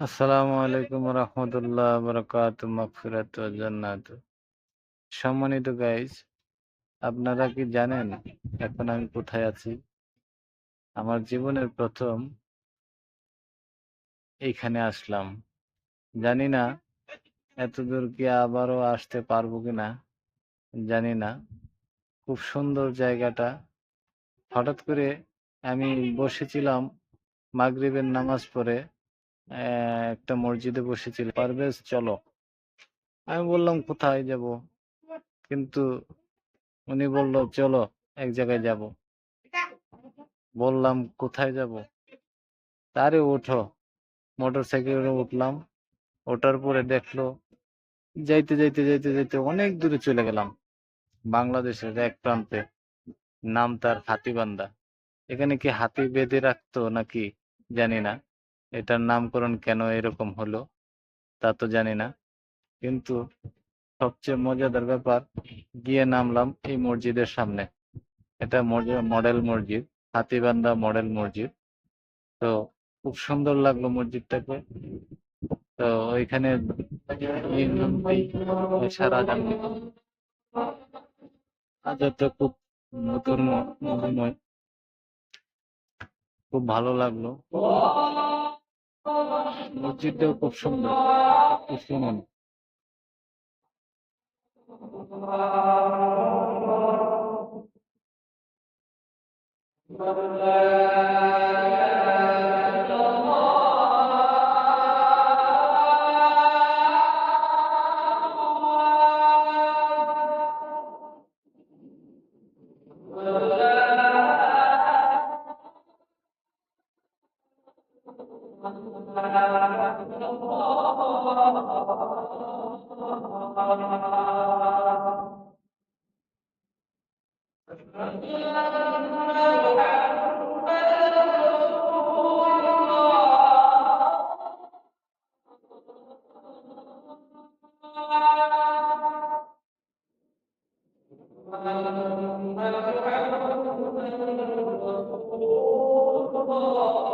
আসসালামু আলাইকুম রহমতুল্লাহ বরকাত মাগফিরাত ওয়া জান্নাত। সম্মানিত গাইস আপনারা কি জানেন এখন আমি কোথায় আছি? আমার জীবনের প্রথম এইখানে আসলাম। জানি না এত দূর কি আবারও আসতে পারব কিনা জানি না। খুব সুন্দর জায়গাটা। হঠাৎ করে আমি বসেছিলাম মাগরিবের নামাজ পড়ে। একটা মসজিদে বসেছিল। পারভেজ চলো। আমি বললাম, কোথায় যাব? কিন্তু উনি বলল, চলো, এক জায়গায় যাব। বললাম, কোথায় যাব? তারে ওঠো। মোটর সাইকেলে উঠলাম। ওঠার পরে দেখল, যাইতে যাইতে যাইতে যাইতে অনেক দূরে চলে গেলাম। বাংলাদেশের এক প্রান্তে। নাম তার হাতিবান্দা এখানে কি হাতি বেঁধে রাখতো নাকি জানি না। এটার নামকরণ কেন এরকম হলো, তা তো জানি না। কিন্তু সবচেয়ে মজাদার ব্যাপার, গিয়ে নামলাম এই মসজিদের সামনে। এটা মডেল মসজিদ, হাতিবান্ধা মডেল মসজিদ। তো খুব সুন্দর লাগল মসজিদটাকে। তো ওইখানে খুব মধুময় খুব ভালো লাগল। মসজিদটাও খুব সুন্দর। খুব محمد عبده ورسوله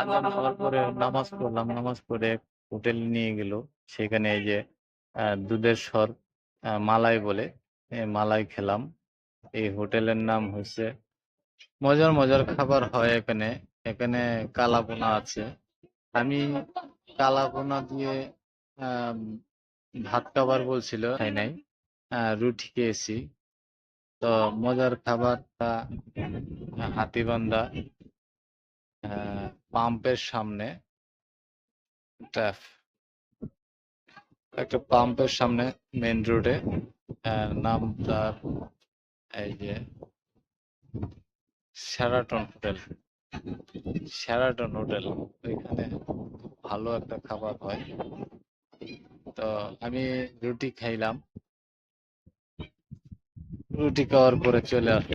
আজান হওয়ার পরে নামাজ পড়লাম, নামাজ পড়ে হোটেল নিয়ে গেল। সেখানে এই যে দুধের স্বর মালাই বলে মালাই খেলাম। এই হোটেলের নাম হচ্ছে মজার মজার খাবার হয় এখানে। এখানে কালাপোনা আছে। আমি কালাপোনা দিয়ে ভাত খাবার বলছিল, খাই নাই। রুটি খেয়েছি। তো মজার খাবার হাতিবান্ধা পাম্পের সামনে। একটা একটা পাম্পের সামনে মেন রোডে নাম তার এই যে শেরাটন হোটেল। শেরাটন হোটেল, ওইখানে ভালো একটা খাবার হয়। তো আমি রুটি খাইলাম। রুটি খাওয়ার পরে চলে আসলাম